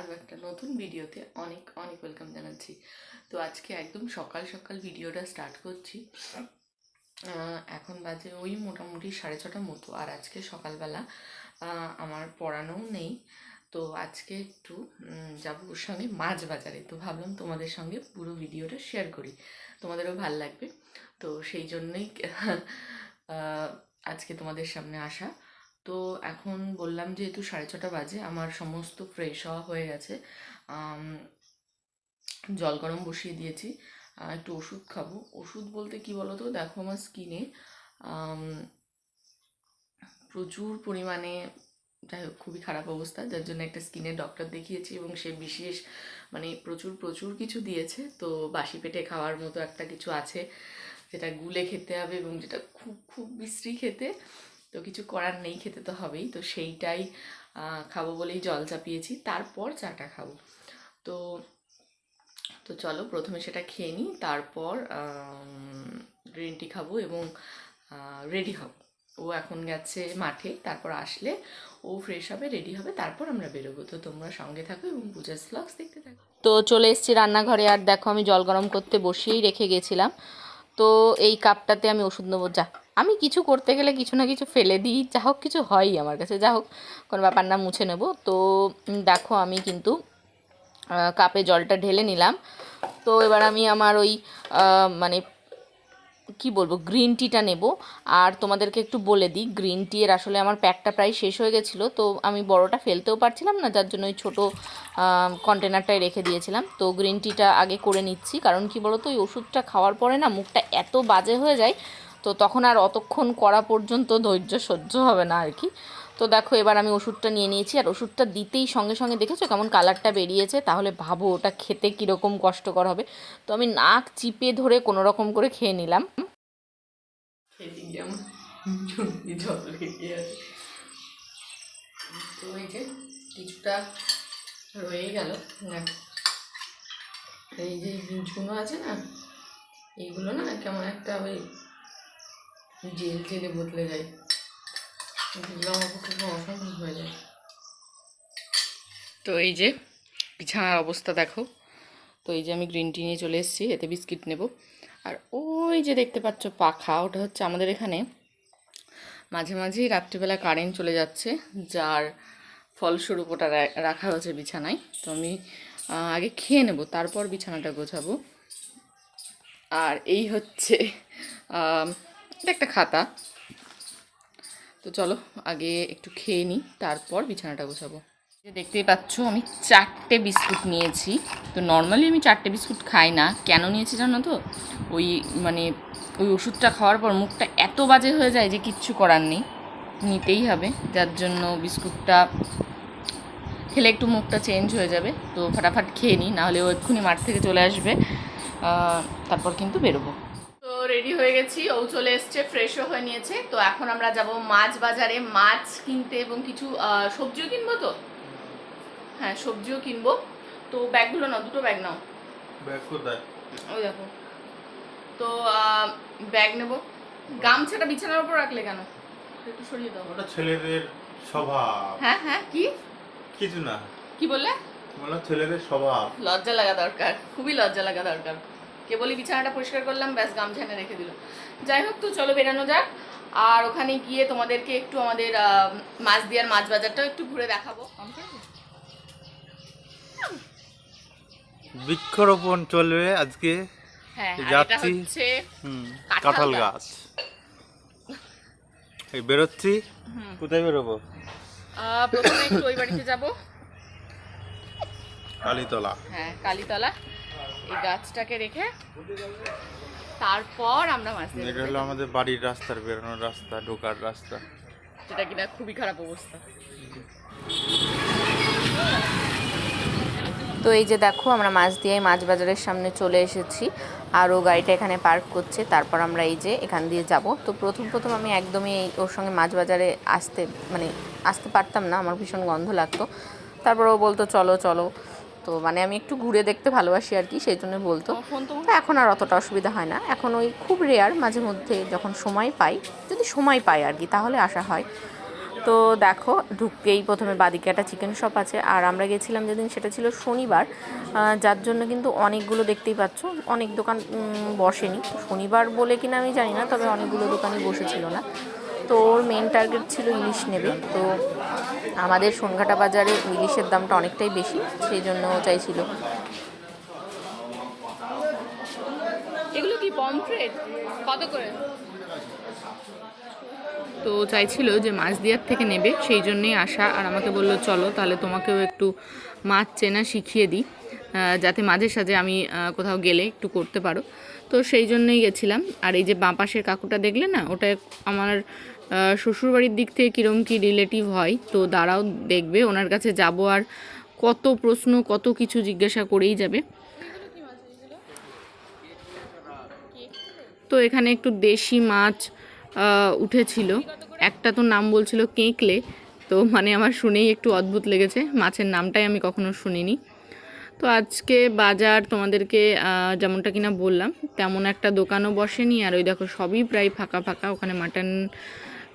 আরও একটা নতুন ভিডিওতে অনেক অনেক ওয়েলকাম জানাচ্ছি। তো আজকে একদম সকাল সকাল ভিডিওটা স্টার্ট করছি। এখন বাজে ওই মোটামুটি সাড়ে ছটার মতো। আর আজকে সকালবেলা আমার পড়ানোও নেই। তো আজকে একটু যাব ওর সঙ্গে মাছ বাজারে। তো ভাবলাম তোমাদের সঙ্গে পুরো ভিডিওটা শেয়ার করি। তোমাদেরও ভালো লাগবে। তো সেই জন্যই আজকে তোমাদের সামনে আসা। তো এখন বললাম যেহেতু সাড়ে ছটা বাজে, আমার সমস্ত ফ্রেশ হওয়া হয়ে গেছে জল গরম বসিয়ে দিয়েছি একটু ওষুধ খাব। ওষুধ বলতে কি বলো তো দেখো আমার স্কিনে প্রচুর পরিমাণে যাই হোক, খুবই খারাপ অবস্থা, যার জন্য একটা স্কিনের ডক্টর দেখিয়েছি এবং সে বিশেষ মানে প্রচুর প্রচুর কিছু দিয়েছে। তো বাসি পেটে খাওয়ার মতো একটা কিছু আছে, যেটা গুলে খেতে হবে এবং যেটা খুব খুব বিশ্রী খেতে। তো কিছু করার নেই, খেতে তো হবেই। তো সেইটাই খাব বলেই জল চাপিয়েছি। তারপর চাটা খাব। তো তো চলো প্রথমে সেটা খেয়ে নিই, তারপর গ্রিন টি খাব এবং রেডি হব। ও এখন গেছে মাঠে, তারপর আসলে ও ফ্রেশ হবে রেডি হবে, তারপর আমরা বেরোবো। তো তোমরা সঙ্গে থাকো এবং পূজার স্লগস দেখতে থাকো। তো চলে এসেছি রান্নাঘরে। আর দেখো আমি জল গরম করতে বসিয়েই রেখে গেছিলাম। তো এই কাপটাতে আমি ওষুধ নেব, যা। আমি কিছু করতে গেলে কিছু না কিছু ফেলে দিই, যা হোক কিছু হয়ই আমার কাছে, যা হোক কোনো ব্যাপার না, মুছে নেব। তো দেখো আমি কিন্তু কাপে জলটা ঢেলে নিলাম। তো এবার আমি আমার ওই মানে কি বলব গ্রিন টিটা নেব। আর তোমাদেরকে একটু বলে দিই গ্রিন টি এর আসলে আমার প্যাকটা প্রায় শেষ হয়ে গেছিল। তো আমি বড়টা ফেলতেও পারছিলাম না, যার জন্য ওই ছোটো কন্টেনারটায় রেখে দিয়েছিলাম। তো গ্রিন টিটা আগে করে নিচ্ছি, কারণ কি বলো তো ওই ওষুধটা খাওয়ার পরে না, মুখটা এত বাজে হয়ে যায় তো তখন আর অতক্ষণ করা পর্যন্ত ধৈর্য সহ্য হবে না আর কি। তো দেখো, এবার আমি ওষুধটা নিয়ে নিয়েছি আর ওষুধটা দিতেই সঙ্গে সঙ্গে দেখেছ কেমন কালারটা বেরিয়েছে? তাহলে ভাবো ওটা খেতে কীরকম কষ্টকর হবে। তো আমি নাক চিপে ধরে কোনো রকম করে খেয়ে নিলাম। কিছুটা রয়ে গেল এই যে বীজগুলো আছে না, এইগুলো না কেমন একটা ওই জেল জেলে বদলে যায়। তো এই যে বিছানার অবস্থা দেখো। তো এই যে আমি গ্রিন টি নিয়ে চলে এসেছি, এতে বিস্কিট নেব। আর ওই যে দেখতে পাচ্ছ পাখা, ওটা হচ্ছে আমাদের এখানে মাঝে মাঝেই রাত্রিবেলা কারেন্ট চলে যাচ্ছে, যার ফলস্বরূপ ওটা রাখা হয়েছে বিছানায়। তো আমি আগে খেয়ে নেব, তারপর বিছানাটা গোছাবো। আর এই হচ্ছে এটা একটা খাতা। তো চলো আগে একটু খেয়ে নিই তারপর বিছানাটা গোছাবো। দেখতেই পাচ্ছ, আমি চারটে বিস্কুট নিয়েছি। তো নর্মালি আমি চারটে বিস্কুট খাই না। কেন নিয়েছি জানো তো? ওই মানে ওই ওষুধটা খাওয়ার পর মুখটা এত বাজে হয়ে যায় যে কিচ্ছু করার নেই। নিতেই হবে, যার জন্য বিস্কুটটা খেলে একটু মুখটা চেঞ্জ হয়ে যাবে। তো ফাটাফাট খেয়ে নিই নাহলে ও এক্ষুনি মাঠ থেকে চলে আসবে। তারপর কিন্তু বেরোবো। রেডি হয়ে গেছি। ও চলে এসছে ফ্রেশও হয়ে নিয়েছে। তো এখন আমরা যাব মাছ বাজারে। মাছ কিনতে এবং কিছু সবজিও কিনবো তো? হ্যাঁ সবজিও কিনবো। তো ব্যাগগুলো নাও দুটো ব্যাগ নাও। ব্যাগ কোথায়? ওই দেখো। তো ব্যাগ নেব। গামছাটা বিছানার উপর রাখলে কেন? একটু সরিয়ে দাও। ওটা ছেলেদের স্বভাব। হ্যাঁ হ্যাঁ কি? কিছু না। কি বললে? বলো ছেলেদের স্বভাব। লজ্জা লাগা দরকার। খুবই লজ্জা লাগা দরকার। কে বলি বিছানাটা পরিষ্কার করলাম ব্যাস গামছা এনে রেখে দিল। যাই হোক তো চলো বেরানো যাক আর ওখানে গিয়ে তোমাদেরকে একটু আমাদের মাছ দিয়ার মাছ বাজারটাও একটু ঘুরে দেখাবো। বৃক্ষরোপণ চলবে আজকে। হ্যাঁ যাচ্ছি। কাঁঠাল কাঁঠাল গাছ। গাছ। এই বেরোচ্ছি? কোথায় বেরোবো? প্রথমে একটু ওই বাড়িতে যাব। কালীতলা। হ্যাঁ কালীতলা। এই গাছটাকে রেখে তারপর আমরা মাছ এটা হলো আমাদের বাড়ির রাস্তার বেরোনোর রাস্তা ঢোকার রাস্তা। যেটা কিনা খুবই খারাপ অবস্থা। তো এই যে দেখো আমরা মাছ দিয়ে মাছ বাজারের সামনে চলে এসেছি। আর ও গাড়িটা এখানে পার্ক করছে তারপর আমরা এই যে এখান দিয়ে যাব। তো প্রথম প্রথম আমি একদমই ওর সঙ্গে মাছ বাজারে আসতে মানে আসতে পারতাম না আমার ভীষণ গন্ধ লাগতো। তারপর ও বলতো চলো চলো। তো মানে আমি একটু ঘুরে দেখতে ভালোবাসি আর কি সেই জন্য বলতো। এখন আর অতটা অসুবিধা হয় না। এখন ওই খুব রেয়ার মাঝে মধ্যে যখন সময় পাই যদি সময় পাই আর কি তাহলে আসা হয়। তো দেখো ঢুকতেই প্রথমে বাদিকে একটা চিকেন শপ আছে আর আমরা গেছিলাম যেদিন সেটা ছিল শনিবার। যার জন্য কিন্তু অনেকগুলো দেখতেই পাচ্ছ অনেক দোকান বসেনি। শনিবার বলে কিনা আমি জানি না তবে অনেকগুলো দোকানই বসেছিল না। তো ওর মেন টার্গেট ছিল ইলিশ নেবে। তো আমাদের সোনঘাটা বাজারে ইলিশের দামটা অনেকটাই বেশি সেই জন্য চাইছিল। এগুলো কি পমফ্রেট কত করে? তো চাইছিল যে মাছ দিয়ার থেকে নেবে সেই জন্যই আসা আর আমাকে বলল চলো তাহলে তোমাকেও একটু মাছ চেনা শিখিয়ে দিই যাতে মাঝে সাঝে আমি কোথাও গেলে একটু করতে পারো। তো সেই জন্যই গেছিলাম। আর এই যে বাঁ পাশের কাকুটা দেখলে না ওটা আমার শ্বশুরবাড়ির দিক থেকে কীরম কী রিলেটিভ হয়, তো দাঁড়াও দেখবে, ওনার কাছে যাব আর কত প্রশ্ন, কত কিছু জিজ্ঞাসা করেই যাবে। তো এখানে একটু দেশি মাছ উঠেছিল। একটা তো নাম বলছিল কেঁকলে তো মানে আমার শুনেই একটু অদ্ভুত লেগেছে, মাছের নামটাই আমি কখনো শুনিনি। তো আজকে বাজার তোমাদেরকে যেমনটা কিনা বললাম, তেমন একটা দোকানও বসেনি, আর ওই দেখো সবই প্রায় ফাঁকা ফাঁকা, ওখানে মাটন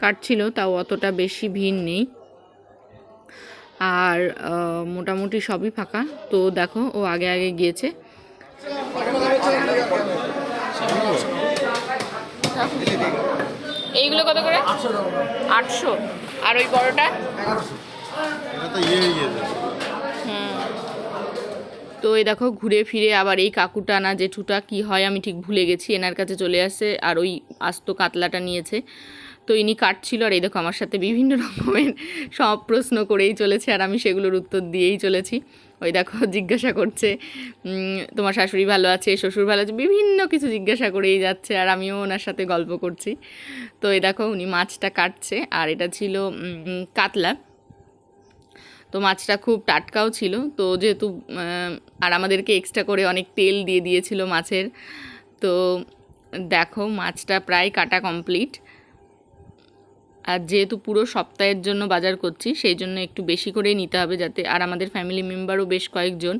কাটছিল, তাও অতটা বেশি ভিড় নেই। আর মোটামুটি সবই ফাঁকা। তো দেখো, ও আগে আগে গিয়েছে। এইগুলো কত করে? আটশো। আর ওই বড়টা? তো এই দেখো, ঘুরে ফিরে আবার এই কাকুটা না জেঠুটা কি হয় আমি ঠিক ভুলে গেছি। এনার কাছে চলে আসছে আর ওই আস্ত কাতলাটা নিয়েছে। তো ইনি কাটছিল আর এই দেখো আমার সাথে বিভিন্ন রকমের সব প্রশ্ন করেই চলেছে আর আমি সেগুলোর উত্তর দিয়েই চলেছি। ওই দেখো জিজ্ঞাসা করছে তোমার শাশুড়ি ভালো আছে, শ্বশুর ভালো আছে, বিভিন্ন কিছু জিজ্ঞাসা করেই যাচ্ছে আর আমিও ওনার সাথে গল্প করছি। তো এই দেখো উনি মাছটা কাটছে আর এটা ছিল কাতলা। তো মাছটা খুব টাটকাও ছিল। তো যেহেতু আর আমাদেরকে এক্সট্রা করে অনেক তেল দিয়ে দিয়েছিল মাছের, তো দেখো মাছটা প্রায় কাটা কমপ্লিট আর যেহেতু পুরো সপ্তাহের জন্য বাজার করছি, সেই জন্য একটু বেশি করেই নিতে হবে যাতে, আর আমাদের ফ্যামিলি মেম্বারও বেশ কয়েকজন,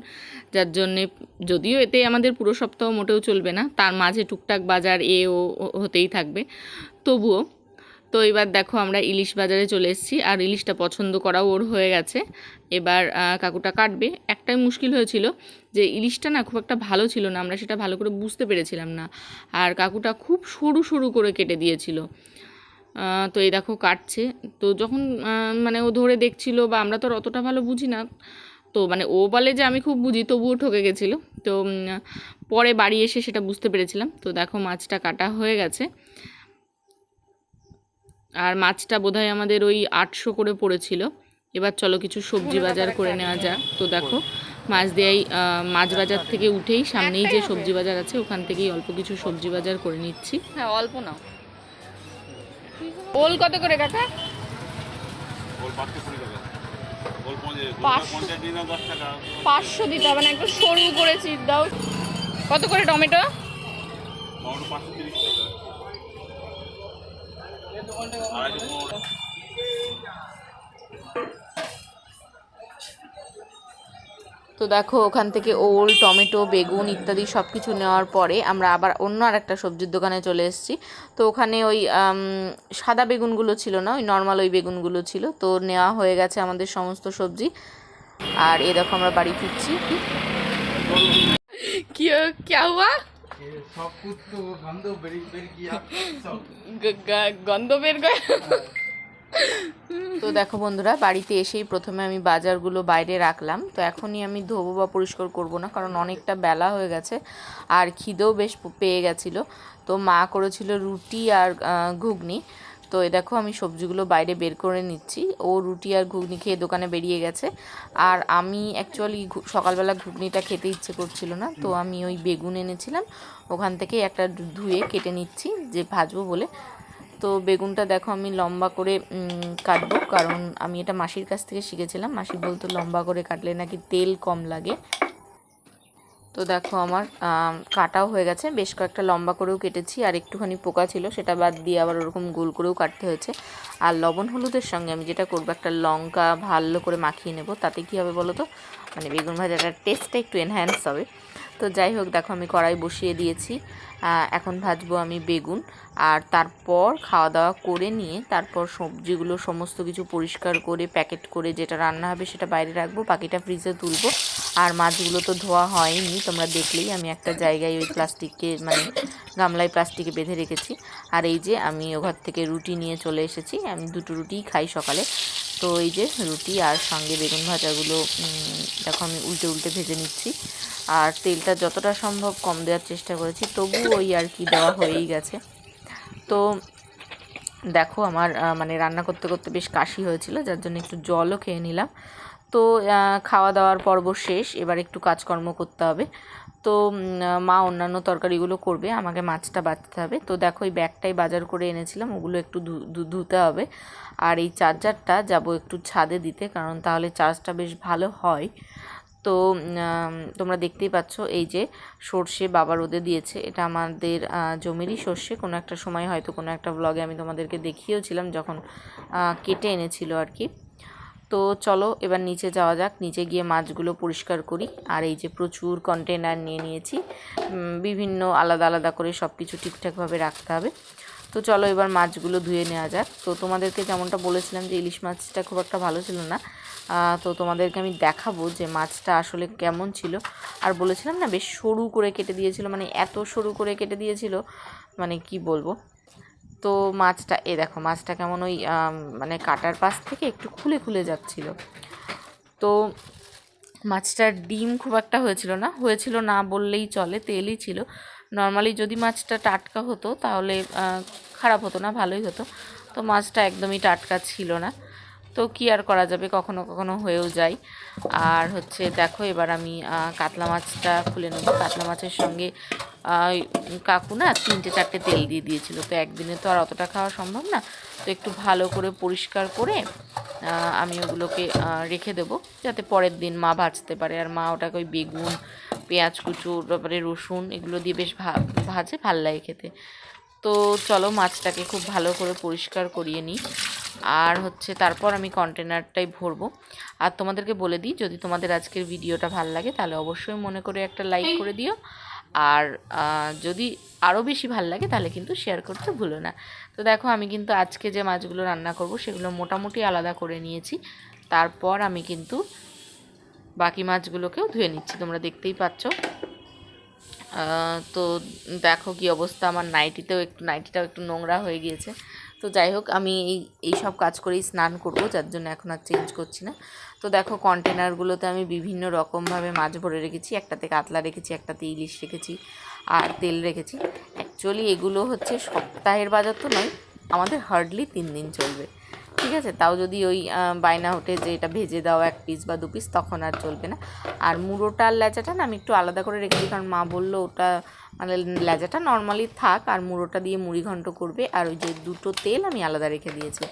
যার জন্যে যদিও এতে আমাদের পুরো সপ্তাহ মোটেও চলবে না, তার মাঝে টুকটাক বাজার এ ও হতেই থাকবে। তবুও, তো এবার দেখো আমরা ইলিশ বাজারে চলে এসেছি, আর ইলিশটা পছন্দ করাও ওর হয়ে গেছে। এবার কাকুটা কাটবে। একটাই মুশকিল হয়েছিল যে ইলিশটা না খুব একটা ভালো ছিল না, আমরা সেটা ভালো করে বুঝতে পেরেছিলাম না। আর কাকুটা খুব সরু সরু করে কেটে দিয়েছিল। তো এই দেখো কাটছে। তো যখন মানে ও ধরে দেখছিল বা আমরা তো অতটা ভালো বুঝি না, তো মানে ও বলে যে আমি খুব বুঝি, তবুও ঠকে গেছিল। তো পরে বাড়ি এসে সেটা বুঝতে পেরেছিলাম। তো দেখো মাছটা কাটা হয়ে গেছে। আর মাছটা বোধহয় আমাদের ওই আটশো করে পড়েছিল। এবার চলো কিছু সবজি বাজার করে নেওয়া যাক। তো দেখো, মাছ দেয়াই মাছ বাজার থেকে উঠেই সামনেই যে সবজি বাজার আছে, ওখান থেকেই অল্প কিছু সবজি বাজার করে নিচ্ছি। হ্যাঁ অল্প নাও। ওল কত করে কাকা? পাঁচশো দিতে হবে না একটু সরু করে চিট দাও। কত করে টমেটো? তো দেখো ওখান থেকে ওল টমেটো বেগুন ইত্যাদি সব কিছু নেওয়ার পরে আমরা আবার অন্য আর একটা সবজির দোকানে চলে এসেছি তো ওখানে ওই আম, সাদা বেগুনগুলো ছিল না ওই নর্মাল ওই বেগুনগুলো ছিল তো নেওয়া হয়ে গেছে আমাদের সমস্ত সবজি আর এ দেখো আমরা বাড়ি ফিরছি কি क्या हुआ সব কুছ তো গন্ধ বেরি বেরি তো দেখো বন্ধুরা, বাড়িতে এসেই প্রথমে আমি বাজারগুলো বাইরে রাখলাম। তো এখনই আমি ধোবো বা পরিষ্কার করব না, কারণ অনেকটা বেলা হয়ে গেছে আর খিদেও বেশ পেয়ে গেছিল। তো মা করেছিল রুটি আর ঘুগনি। তো এ দেখো আমি সবজিগুলো বাইরে বের করে নিচ্ছি। ও রুটি আর ঘুগনি খেয়ে দোকানে বেরিয়ে গেছে। আর আমি অ্যাকচুয়ালি সকালবেলা ঘুগনিটা খেতে ইচ্ছে করছিল না। তো আমি ওই বেগুন এনেছিলাম। ওখান থেকে একটা ধুয়ে কেটে নিচ্ছি, যে ভাজবো বলে। তো বেগুনটা দেখো আমি লম্বা করে কাটবো। কারণ আমি এটা মাসির কাছ থেকে শিখেছিলাম। মাসি বলতো লম্বা করে কাটলে নাকি তেল কম লাগে। তো দেখো আমার কাটাও হয়ে গেছে। বেশ কয়েকটা লম্বা করেও কেটেছি আর একটুখানি পোকা ছিল, সেটা বাদ দিয়ে আবার ওরকম গোল করেও কাটতে হয়েছে। আর লবণ হলুদের সঙ্গে আমি যেটা করব, একটা লঙ্কা ভালো করে মাখিয়ে নেব। তাতে কী হবে বলো তো? মানে বেগুন ভাজাটার টেস্টটা একটু এনহ্যান্স হবে। তো যাই হোক, দেখো আমি কড়াই বসিয়ে দিয়েছি। এখন ভাজবো আমি বেগুন। আর তারপর খাওয়া দাওয়া করে নিয়ে তারপর সবজিগুলো, সমস্ত কিছু পরিষ্কার করে, প্যাকেট করে যেটা রান্না হবে সেটা বাইরে রাখব, বাকিটা ফ্রিজে তুলবো। আর মাছগুলো তো ধোয়া হয়নি, তোমরা দেখলেই আমি একটা জায়গায় ওই প্লাস্টিককে মানে গামলায় প্লাস্টিকে বেঁধে রেখেছি। আর এই যে আমি ও ঘর থেকে রুটি নিয়ে চলে এসেছি, আমি দুটো রুটিই খাই সকালে। তো এই যে রুটি আর সঙ্গে বেগুন ভাজাগুলো দেখো আমি উল্টে উল্টে ভেজে নিচ্ছি। আর তেলটা যতটা সম্ভব কম দেওয়ার চেষ্টা করেছি তবু ওই আর কি দেওয়া হয়েই গেছে। তো দেখো আমার মানে রান্না করতে করতে বেশ কাশি হয়েছিল, যার জন্য একটু জলও খেয়ে নিলাম। তো খাওয়া দাওয়ার পর্ব শেষ, এবার একটু কাজকর্ম করতে হবে। তো মা অন্যান্য তরকারিগুলো করবে, আমাকে মাছটা বাঁচতে হবে। তো দেখো, এই ব্যাগটাই বাজার করে এনেছিলাম, ওগুলো একটু ধুতে হবে। আর এই চার্জারটা যাব একটু ছাদে দিতে, কারণ তাহলে চার্জটা বেশ ভালো হয়। তো তোমরা দেখতেই পাচ্ছ, এই যে সর্ষে বাবা রোদে দিয়েছে, এটা আমাদের জমিরই সর্ষে। কোনো একটা সময় হয়তো কোনো একটা ব্লগে আমি তোমাদেরকে দেখিয়েওছিলাম, যখন কেটে এনেছিল আর কি। তো চলো, এবার নিচে যাওয়া যাক। নিচে গিয়ে মাছগুলো পরিষ্কার করি। আর এই যে প্রচুর কন্টেনার নিয়ে নিয়েছি। বিভিন্ন আলাদা আলাদা করে সব কিছু ঠিকঠাকভাবে রাখতে হবে। তো চলো, এবার মাছগুলো ধুয়ে নেওয়া যাক। তো তোমাদেরকে যেমনটা বলেছিলাম যে ইলিশ মাছটা খুব একটা ভালো ছিল না তো তোমাদেরকে আমি দেখাবো যে মাছটা আসলে কেমন ছিল। আর বলেছিলাম না, বেশ সরু করে কেটে দিয়েছিল মানে এত সরু করে কেটে দিয়েছিল মানে কি বলব? তো মাছটা এ দেখো মাছটা কেমন ওই মানে কাটার পাশ থেকে একটু খুলে খুলে যাচ্ছিল। তো মাছটার ডিম খুব একটা হয়েছিল না হয়েছিল না বললেই চলে, তেলই ছিল। নর্মালি যদি মাছটা টাটকা হতো তাহলে খারাপ হতো না, ভালোই হতো। তো মাছটা একদমই টাটকা ছিল না। তো কি আর করা যাবে? কখনো কখনো হয়েও যায়। আর হচ্ছে দেখো, এবার আমি কাতলা মাছটা খুলে নেব। কাতলা মাছের সঙ্গে কাকু না তিনটে চারটে তেল দিয়ে দিয়েছিল। তো একদিনে তো আর অতটা খাওয়া সম্ভব না। তো একটু ভালো করে পরিষ্কার করে আমি ওগুলোকে রেখে দেবো। যাতে পরের দিন মা ভাজতে পারে। আর মা ওটাকে ওই বেগুন, পেঁয়াজ কুচু তারপরে রসুন এগুলো দিয়ে বেশ ভাজে, ভালো লাগে খেতে। তো চলো মাছটাকে খুব ভালো করে পরিষ্কার করিয়ে নিই। আর হচ্ছে তারপর আমি কন্টেনারটাই ভরবো। আর তোমাদেরকে বলে দিই, যদি তোমাদের আজকের ভিডিওটা ভালো লাগে, তাহলে অবশ্যই মনে করে একটা লাইক করে দিও। আর যদি আরও বেশি ভালো লাগে, তাহলে কিন্তু শেয়ার করতে ভুলো না। তো দেখো, আমি কিন্তু আজকে যে মাছগুলো রান্না করব, সেগুলো মোটামুটি আলাদা করে নিয়েছি। তারপর আমি কিন্তু বাকি মাছগুলোকেও ধুয়ে নিচ্ছি, তোমরা দেখতেই পাচ্ছ। তো দেখো কি অবস্থা। আমার নাইটিতেও একটু নাইটিটাও একটু নোংরা হয়ে গিয়েছে। তো যাই হোক, আমি এই এই সব কাজ করেই স্নান করব, যার জন্য এখন আর চেঞ্জ করছি না। তো দেখো কন্টেনারগুলোতে আমি বিভিন্ন রকমভাবে মাছ ভরে রেখেছি। একটাতে কাতলা রেখেছি, একটাতে ইলিশ রেখেছি, আর তেল রেখেছি। অ্যাকচুয়ালি এগুলো হচ্ছে সপ্তাহের বাজার তো নয়, আমাদের হার্ডলি তিন দিন চলবে। ঠিক আছে? তাও যদি ওই বায়না ওঠে যে এটা ভেজে দাও এক পিস বা দু পিস তখন আর চলবে না। আর মুড়োটা আর লেচাটা না আমি একটু আলাদা করে রেখে দিই, কারণ মা বলল ওটা মানে ল্যাচাটা নর্মালি থাক, আর মুড়োটা দিয়ে মুড়ি ঘন্ট করবে। আর ওই যে দুটো তেল আমি আলাদা রেখে দিয়েছি।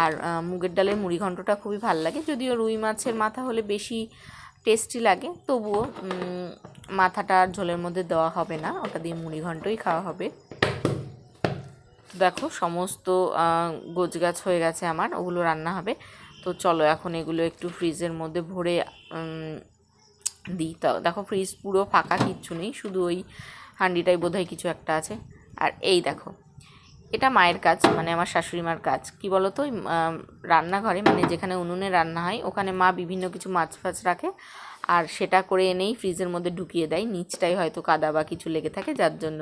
আর মুগের ডালের মুড়ি ঘন্টটা খুবই ভালো লাগে। যদিও রুই মাছের মাথা হলে বেশি টেস্টি লাগে, তবুও মাথাটা ঝোলের মধ্যে দেওয়া হবে না। ওটা দিয়ে মুড়ি ঘন্টই খাওয়া হবে। দেখো সমস্ত গোছ গাছ হয়ে গেছে আমার ওগুলো রান্না হবে। তো চলো এখন এগুলো একটু ফ্রিজের মধ্যে ভরে দিই। দেখো ফ্রিজ পুরো ফাঁকা কিচ্ছু নেই শুধু ওই হাঁডিটাই বোধহয় কিছু একটা আছে। আর এই দেখো এটা মায়ের কাজ মানে আমার শাশুড়ি মার কাজ। কি বলো তো ওই, রান্নাঘরে মানে যেখানে উনুনে রান্না হয় ওখানে মা বিভিন্ন কিছু মাছ ফাছ রাখে। আর সেটা করে এনেই ফ্রিজের মধ্যে ঢুকিয়ে দেয়। নিচটাই হয়তো কাদা বা কিছু লেগে থাকে, যার জন্য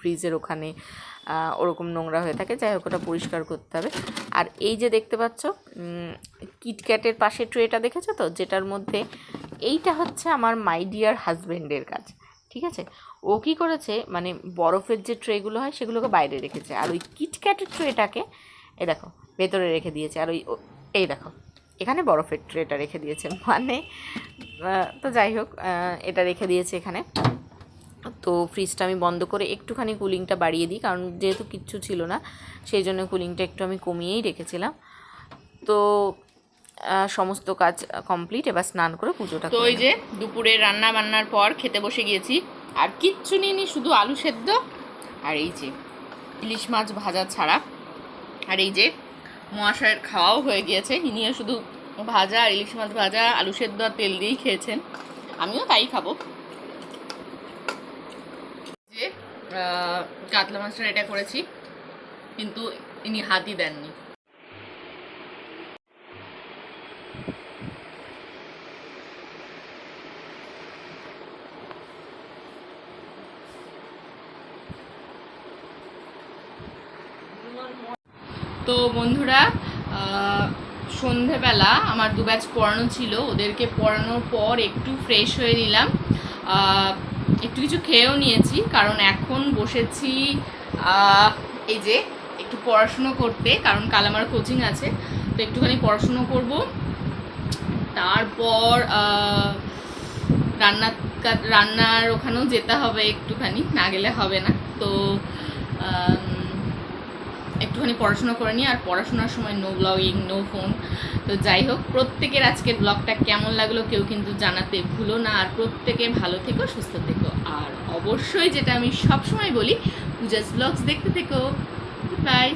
ফ্রিজের ওখানে ওরকম নোংরা হয়ে থাকে। যাই হোক, ওটা পরিষ্কার করতে হবে। আর এই যে দেখতে পাচ্ছ কিটক্যাটের পাশে ট্রেটা দেখেছ তো? যেটার মধ্যে, এইটা হচ্ছে আমার মাই ডিয়ার হাজব্যান্ডের কাজ, ঠিক আছে? ও কী করেছে মানে বরফের যে ট্রেগুলো হয়, সেগুলোকে বাইরে রেখেছে। আর ওই কিটক্যাটের ট্রেটাকে এ দেখো, ভেতরে রেখে দিয়েছে। আর ওই, এই দেখো এখানে বরফের ট্রেটা রেখে দিয়েছে মানে তো যাই হোক এটা রেখে দিয়েছে এখানে। তো ফ্রিজটা আমি বন্ধ করে একটুখানি কুলিংটা বাড়িয়ে দিই কারণ যেহেতু কিচ্ছু ছিল না সেই জন্য কুলিংটা একটু আমি কমিয়েই রেখেছিলাম। তো সমস্ত কাজ কমপ্লিট এবার স্নান করে পুজোটা তো ওই যে দুপুরে রান্না বান্নার পর খেতে বসে গিয়েছি আর কিচ্ছু নিইনি শুধু আলু সেদ্ধ আর এই যে ইলিশ মাছ ভাজা ছাড়া। আর এই যে মহাশয়ের খাওয়াও হয়ে গিয়েছে। ইনিও শুধু ভাজা ইলিশ মাছ ভাজা, আলু সেদ্ধ আর তেল দিয়েই খেয়েছেন। আমিও তাই খাব। যে কাতলা মাছটা এটা করেছি, কিন্তু ইনি হাতই দেননি। তো বন্ধুরা সন্ধেবেলা আমার দু ব্যাচ পড়ানো ছিল, ওদেরকে পড়ানোর পর একটু ফ্রেশ হয়ে নিলাম। একটু কিছু খেয়েও নিয়েছি, কারণ এখন বসেছি এই যে একটু পড়াশুনো করতে, কারণ কাল আমার কোচিং আছে, তো একটুখানি পড়াশুনো করব। তারপর রান্না রান্নার ওখানেও যেতে হবে একটুখানি, না গেলে হবে না। তো একটুখানি পড়াশোনা করে নিই, আর পড়াশোনার সময় নো ব্লগিং নো ফোন তো যাই হোক, প্রত্যেকের আজকের ব্লগটা কেমন লাগল কেউ কিন্তু জানাতে ভুলো না। আর প্রত্যেকে ভালো থেকো, সুস্থ থেকো। আর অবশ্যই যেটা আমি সবসময় বলি পূজাস ব্লগস দেখতে থেকো। বাই